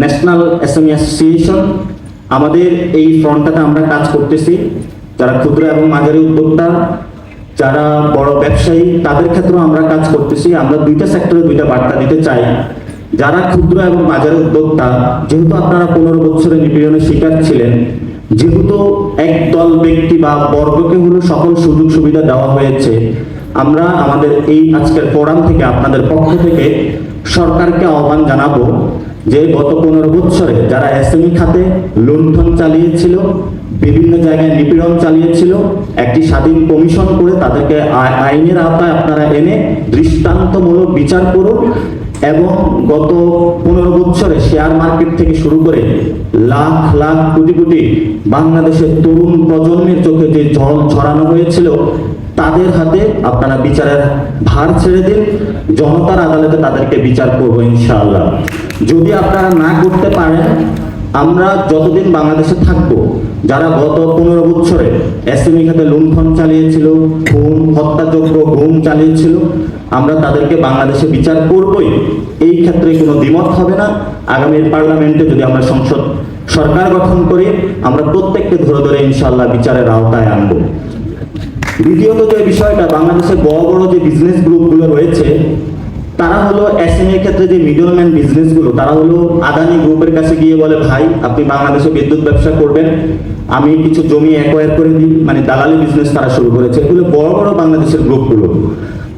National assembly association আমাদের এই ফ্রন্টটাতে আমরা কাজ করতেছি। যারা ক্ষুদ্র এবং মাঝারি উদ্যোক্তা, যারা বড় ব্যবসায়ী, তাদের ক্ষেত্রেও আমরা কাজ করতেছি। আমরা দুইটা সেক্টরে দুইটা বার্তা দিতে চাই। যারা ক্ষুদ্র এবং মাঝারি উদ্যোক্তা, যেহেতু আপনারা পনেরো বছরের নিপীড়নের শিকার ছিলেন, যেহেতু একদল ব্যক্তি বা বর্গকে হলো সকল সুযোগ সুবিধা দেওয়া হয়েছে, আমরা আমাদের এই আজকের ফোরাম থেকে, আপনাদের পক্ষ থেকে সরকারকে আহ্বান জানাব যে গত পনেরো বছরে যারা এসএমই খাতে লুণ্ঠন চালিয়েছিল, বিভিন্ন জায়গায় নিপীড়ন চালিয়েছিল, একটি স্বাধীন কমিশন করে তাদেরকে আই- আইনের আওতায় আপনারা এনে দৃষ্টান্তমূলক বিচার করুন এবং গত পনেরো বছরে শেয়ার মার্কেট থেকে শুরু করে লাখ লাখ কোটি কোটি বাংলাদেশের তরুণ প্রজন্মের চোখে যে জল ছড়ানো হয়েছিল তাদের হাতে আপনারা বিচারের ভার ছেড়ে দিন, জনতার আদালতে তাদেরকে বিচার করব ইনশাআল্লাহ। যদি আপনারা না করতে পারেন, আমরা যতদিন বাংলাদেশে থাকব, যারা গত পনেরো বছরে এসএমই খাতে লুণ্ঠন চালিয়েছিল, খুন হত্যাযোগ্য ঘুম চালিয়েছিল, আমরা তাদেরকে বাংলাদেশে বিচার করবই। এই ক্ষেত্রে কোনো দ্বিমত হবে না। আগামীর পার্লামেন্টে যদি আমরা সংসদ সরকার গঠন করি, আমরা প্রত্যেককে ধরে ধরে ইনশাআল্লাহ বিচারের আওতায় আনব। দ্বিতীয়ত যে বিষয়টা বাংলাদেশের বড় বড় যে বিজনেস গ্রুপগুলো রয়েছে, তারা হলো এসএমএ ক্ষেত্রে যে মিডলম্যান বিজনেসগুলো তারা হলো আদানি গ্রুপের কাছে গিয়ে বলে, ভাই, আপনি বাংলাদেশে বিদ্যুৎ ব্যবসা করবেন, আমি কিছু জমি অ্যাকোয়ার করে দিই। মানে দালালি বিজনেস তারা শুরু করেছে। এগুলো বড় বড় বাংলাদেশের গ্রুপগুলো।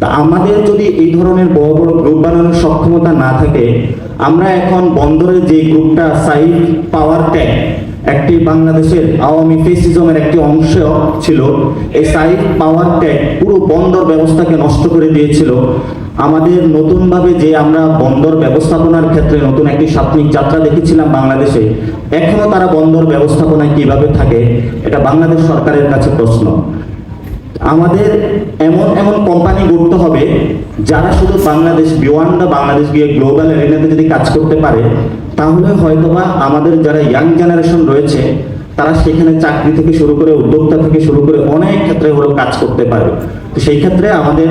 তা আমাদের যদি এই ধরনের বড় বড় গ্রুপ বানানোর সক্ষমতা না থাকে, আমরা এখন বন্দরের যে গ্রুপটা সাইড পাওয়ার ট্যাগ একটি বাংলাদেশের আওয়ামী ফেসিজমের একটি অংশ ছিল। এই সাইড পাওয়ার ট্যাগ পুরো বন্দর ব্যবস্থাকে নষ্ট করে দিয়েছিল। আমাদের নতুনভাবে যে আমরা বন্দর ব্যবস্থাপনার ক্ষেত্রে নতুন একটি সাপ্তাহিক যাত্রা দেখেছিলাম বাংলাদেশে, এখনও তারা বন্দর ব্যবস্থাপনায় কীভাবে থাকে, এটা বাংলাদেশ সরকারের কাছে প্রশ্ন। আমাদের এমন এমন কোম্পানি গড়তে হবে যারা শুধু বাংলাদেশ বিওয়ান দা বাংলাদেশ গিয়ে গ্লোবাল এরিনাতে যদি কাজ করতে পারে তাহলে হয়তোবা আমাদের যারা ইয়াং জেনারেশন রয়েছে, তারা সেখানে চাকরি থেকে শুরু করে, উদ্যোক্তা থেকে শুরু করে অনেক ক্ষেত্রে হলো কাজ করতে পারবে। তো সেই ক্ষেত্রে আমাদের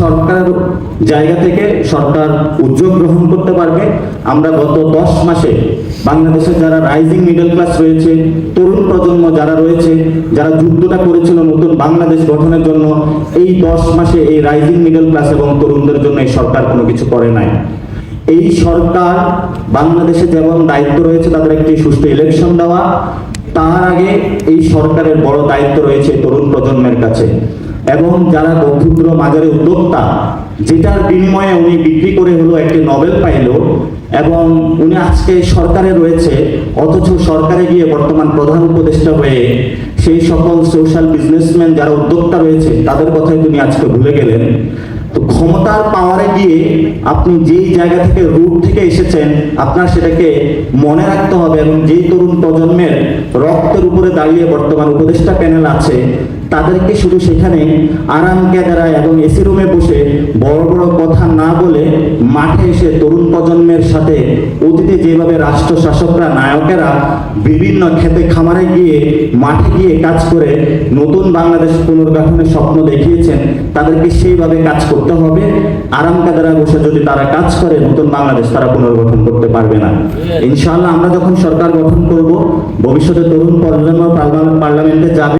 সরকার জায়গা থেকে সরকার উদ্যোগ গ্রহণ করতে পারবে। আমরা গত দশ মাসে বাংলাদেশে যারা রাইজিং মিডল ক্লাস রয়েছে, তরুণ প্রজন্ম যারা রয়েছে, যারা যুদ্ধটা করেছিল নতুন বাংলাদেশ গঠনের জন্য, এই দশ মাসে এই রাইজিং মিডল ক্লাস এবং তরুণদের জন্য এই সরকার কোনো কিছু করে নাই। এই সরকার বাংলাদেশে যেমন দায়িত্ব রয়েছে তাদের একটি সুষ্ঠু ইলেকশন দেওয়া, তার আগে এই সরকারের বড় দায়িত্ব রয়েছে তরুণ প্রজন্মের কাছে। এবং যারা ক্ষুদ্র মাঝারি উদ্যোক্তা, যেটার বিনিময়ে উনি বিক্রি করে হলো একটি নোবেল পাইল, এবং উনি আজকে সরকারে রয়েছে, অথচ সরকারে গিয়ে বর্তমান প্রধান উপদেষ্টা হয়ে সেই সকল সোশ্যাল বিজনেসম্যান যারা উদ্যোক্তা রয়েছে, তাদের কথাই তুমি আজকে ভুলে গেলেন। তো ক্ষমতার পাওয়ারে গিয়ে আপনি যেই জায়গা থেকে রুট থেকে এসেছেন, আপনার সেটাকে মনে রাখতে হবে এবং যেই তরুণ প্রজন্মের রক্তের উপরে দাঁড়িয়ে বর্তমান উপদেষ্টা প্যানেল আছে তাদেরকে শুধু সেখানে আরাম কেদারায় এবং এসি রুমে বসে বড় বড় কথা না বলে মাঠে এসে তরুণ প্রজন্মের সাথে অতীতে যেভাবে রাষ্ট্র শাসকরা নায়কেরা বিভিন্ন খেতে খামারে গিয়ে, মাঠে গিয়ে কাজ করে নতুন বাংলাদেশ পুনর্গঠনের স্বপ্ন দেখিয়েছেন, তাদেরকে সেইভাবে কাজ করতে হবে। আরাম কাদারায় বসে যদি তারা কাজ করে, নতুন বাংলাদেশ তারা পুনর্গঠন করতে পারবে না। ইনশাআল্লাহ আমরা যখন সরকার গঠন করব, ভবিষ্যতে তরুণ প্রজন্ম পার্লামেন্টে যাবে।